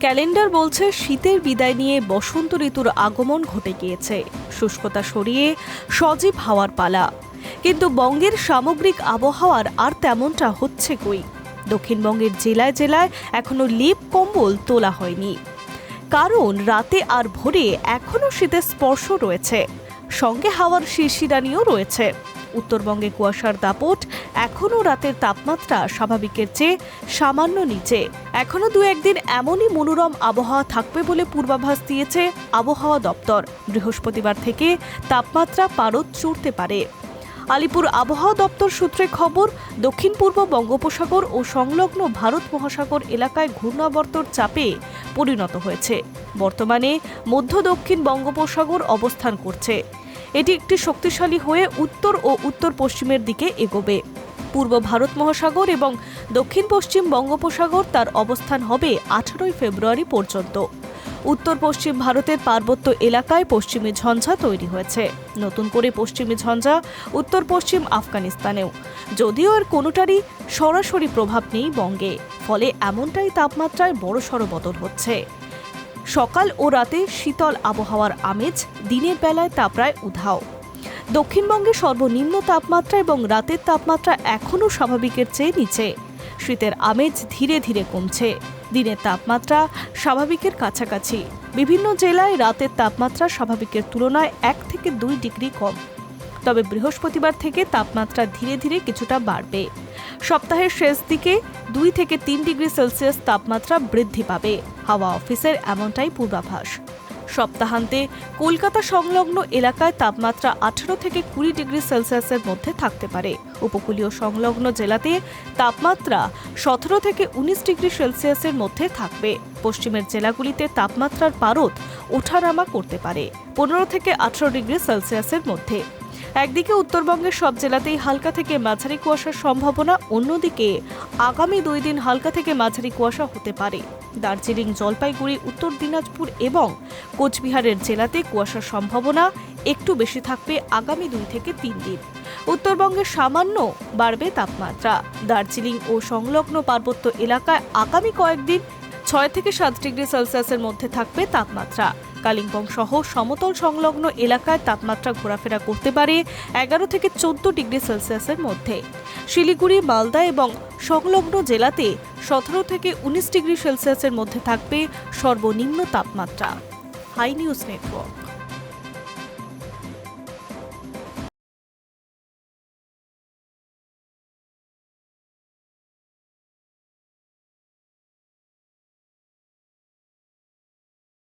Calendar বলছে শীতের বিদায় নিয়ে বসন্ত ঋতুর আগমন ঘটে গিয়েছে। শুষ্কতা সরিয়ে সজীব হাওয়ার পালা। কিন্তু বঙ্গের সামগ্রিক আবহাওয়ার আর তেমনটা হচ্ছে কই? দক্ষিণবঙ্গের জেলায় জেলায় এখনও লেপ কম্বল তোলা হয়নি। কারণ রাতে আর ভোরে এখনও শীতের স্পর্শ রয়েছে। সঙ্গে হাওয়ার শিরশিরানিও রয়েছে। উত্তরবঙ্গে কুয়াশার দাপট, এখনও রাতের তাপমাত্রা স্বাভাবিকের চেয়ে সামান্য নিচে। এখনও দু একদিন এমনই মনোরম আবহাওয়া থাকবে বলে পূর্বাভাস দিয়েছে আবহাওয়া দপ্তর। বৃহস্পতিবার থেকে তাপমাত্রা পারদ চড়তে পারে। আলিপুর আবহাওয়া দপ্তর সূত্রে খবর, দক্ষিণ পূর্ব বঙ্গোপসাগর ও সংলগ্ন ভারত মহাসাগর এলাকায় ঘূর্ণাবর্তর চাপে পরিণত হয়েছে। বর্তমানে মধ্য দক্ষিণ বঙ্গোপসাগর অবস্থান করছে। এটি একটি শক্তিশালী হয়ে উত্তর ও উত্তর পশ্চিমের দিকে এগোবে। পূর্ব ভারত মহাসাগর এবং দক্ষিণ পশ্চিম বঙ্গোপসাগর তার অবস্থান হবে আঠারোই ফেব্রুয়ারি পর্যন্ত। উত্তর পশ্চিম ভারতের পার্বত্য এলাকায় পশ্চিমী ঝঞ্ঝা তৈরি হয়েছে। নতুন করে পশ্চিমী ঝঞ্ঝা উত্তর পশ্চিম আফগানিস্তানেও। যদিও এর কোনোটারই সরাসরি প্রভাব নেই বঙ্গে, ফলে এমনটাই তাপমাত্রায় বড়সড় বদল হচ্ছে। সকাল ও রাতে শীতল আবহাওয়ার আমেজ, দিনের বেলায় তা প্রায় উধাও। দক্ষিণবঙ্গে সর্বনিম্ন তাপমাত্রা এবং রাতের তাপমাত্রা এখনও স্বাভাবিকের চেয়ে নিচে। শীতের আমেজ ধীরে ধীরে কমছে। দিনের তাপমাত্রা স্বাভাবিকের কাছাকাছি। বিভিন্ন জেলায় রাতের তাপমাত্রা স্বাভাবিকের তুলনায় এক থেকে দুই ডিগ্রি কম। তবে বৃহস্পতিবার থেকে তাপমাত্রা ধীরে ধীরে কিছুটা বাড়বে। সপ্তাহের শেষ দিকে দুই থেকে তিন ডিগ্রি সেলসিয়াস তাপমাত্রা বৃদ্ধি পাবে। হাওয়া অফিসের এমনটাই পূর্বাভাস। সপ্তাহান্তে কলকাতা সংলগ্ন এলাকায় তাপমাত্রা আঠারো থেকে কুড়ি ডিগ্রি সেলসিয়াসের মধ্যে থাকতে পারে। উপকূলীয় সংলগ্ন জেলাতে তাপমাত্রা সতেরো থেকে উনিশ ডিগ্রি সেলসিয়াসের মধ্যে থাকবে। পশ্চিমের জেলাগুলিতে তাপমাত্রার পারদ ওঠানামা করতে পারে। পনেরো থেকে আঠারো ডিগ্রি সেলসিয়াসের মধ্যে। একদিকে উত্তরবঙ্গের সব জেলাতেই হালকা থেকে মাঝারি কুয়াশার সম্ভাবনা, অন্যদিকে আগামী দুই দিন হালকা থেকে মাঝারি কুয়াশা হতে পারে। দার্জিলিং, জলপাইগুড়ি, উত্তর দিনাজপুর এবং কোচবিহারের জেলাতে কুয়াশার সম্ভাবনা একটু বেশি থাকবে আগামী দুই থেকে তিন দিন। উত্তরবঙ্গে সামান্য বাড়বে তাপমাত্রা। দার্জিলিং ও সংলগ্ন পার্বত্য এলাকায় আগামী কয়েকদিন ছয় থেকে সাত ডিগ্রি সেলসিয়াসের মধ্যে থাকবে তাপমাত্রা। কালিম্পং সহ সমতল সংলগ্ন এলাকায় তাপমাত্রা ঘোরাফেরা করতে পারে এগারো থেকে চোদ্দ ডিগ্রি সেলসিয়াসের মধ্যে। শিলিগুড়ি, মালদা এবং সংলগ্ন জেলাতে সতেরো থেকে উনিশ ডিগ্রি সেলসিয়াসের মধ্যে থাকবে সর্বনিম্ন তাপমাত্রা। Hi news network.